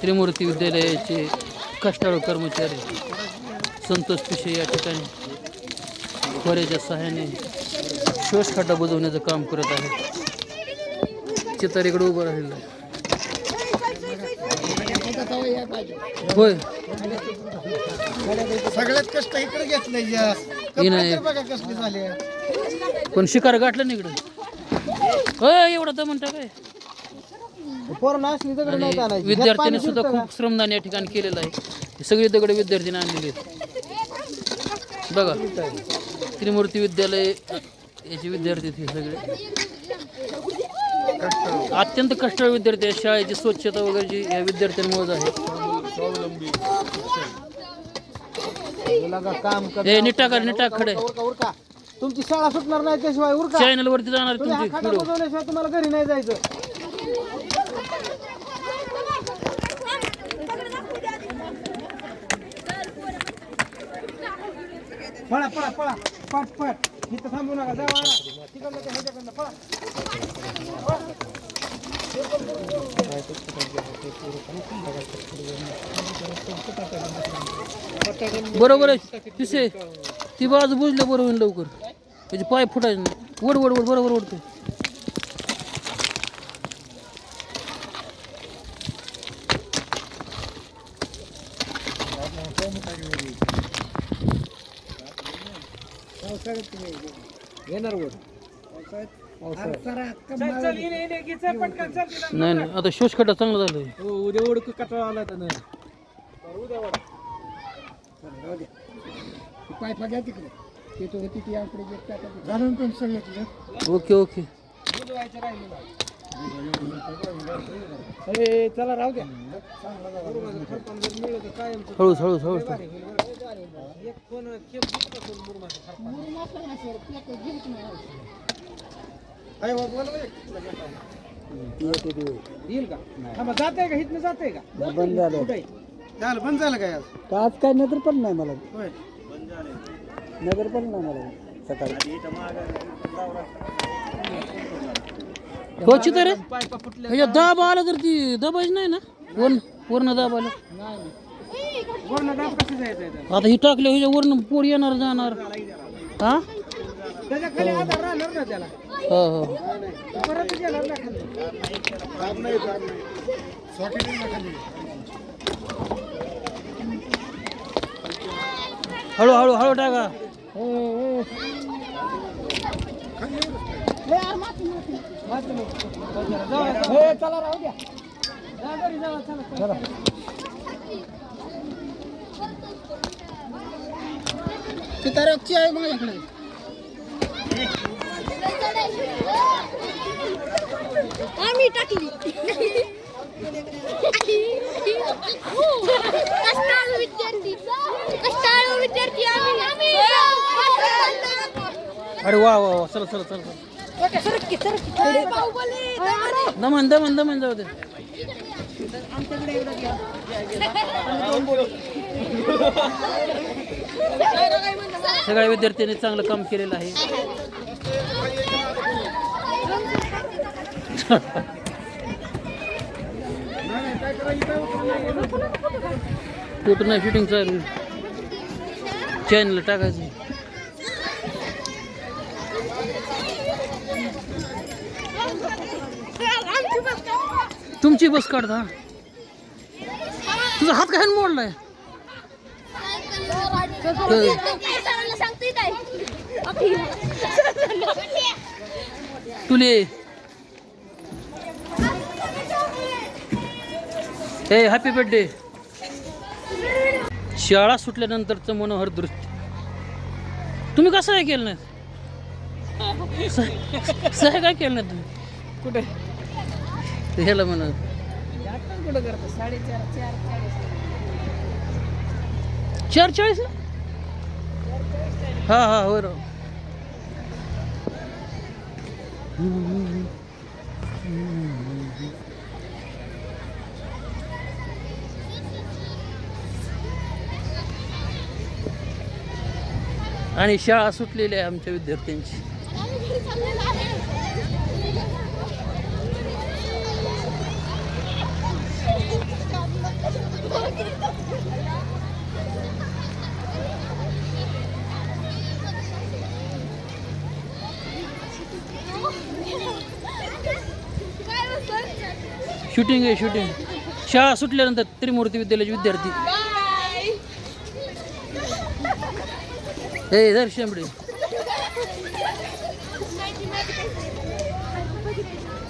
त्रिमूर्ती विद्यालयाचे कष्टाळू कर्मचारी संतोष पिशे या ठिकाणी खोऱ्याच्या सहाय्याने शोष खड्डा बुजवण्याचं काम करत आहे. चितारीकडे उभं राहिलेलं आहे होय. सगळ्यात कष्ट इकडे तर झाले. पण शिकार गाठलं नाही इकडं? होय एवढा दमन टाकाय दगड आणायची. विद्यार्थ्यांनी सुद्धा खूप श्रमदान या ठिकाणी केलेलं आहे. सगळे दगड विद्यार्थ्यांनी आणलेले आहेत. बघा त्रिमूर्ती विद्यालय याचे विद्यार्थी हे सगळे. अत्यंत कष्टाळू विद्यार्थी आहेत. शाळेची स्वच्छता वगैरे जी या विद्यार्थ्यांमुळेच आहे. काम कर निटाक खडे. तुमची शाळा सुटणार नाही त्याशिवाय उरका. चॅनल वरती जाणार तुमची. तुम्हाला घरी नाही जायचं. पळा पळा पळा. पट पट. इथं थांबू नका जावा तिकडनं ते ह्याच्याकडनं पळा. बरोबर आहे. तिसे ती बाजू बुजल्या बरोबर लवकर. त्याचे पाय फुटायचे नाही. वड वड वड बरोबर ओढतो येणार वर नाही नाही आता शोष खड्डा चांगला झाला हो उद्या ओढक कटाळा आला तर नाही पायपा घ्या तिकडे ते तो होती ती आकडे घालून पण सगळं ओके ओके अरे चला राहू द्या. हळूच हळूच हळूच. येईल का? जाते का? इथनं जाते का? बंद झालं. झालं बंद झालं काय आज? काय नगर पण नाही मला? नगर पण नाही मला. सकाळी. होची तर ह्याच्या दाब आला तर ती दाबायची नाही ना? वर्ण वर्ण दाब आलं. आता ही टाकले ह्याच्या वर्ण पोर येणार जाणार. हा? हो हो. हळू हळू हळू टाका. चला राहू द्या. जा घरी जावा चला. चितारकची आहे माझ्याकडे. आम्ही टाकली. कष्टाळू विद्यार्थी कष्टाळू विद्यार्थी आम्ही. अरे वा वा वा. चला चला चला चला. दमन. दमन दमन जाऊ दे. सगळ्या विद्यार्थ्यांनी चांगलं काम केलेलं आहे. फोटो नाही शूटिंग चालू. चॅनलला टाकायचं. तुमची बस काढता तुझा हात काय मोडलाय? तुले हे हॅपी बर्थडे शाळा सुटल्यानंतरचं मनोहर दृश्य तुम्ही कसं आहे केलं नाही सह- सह काय केलं नाही तुम्ही कुठे? ते ह्याला म्हणा. कुठं करतो? साडेचार चार चार चाळीस हा हा हो राव. आणि शाळा सुटलेली आहे आमच्या विद्यार्थ्यांची. शूटिंग आहे शूटिंग शाळा सुटल्यानंतर त्रिमूर्ती विद्यालयाचे विद्यार्थी. हे दर्शन Thank you.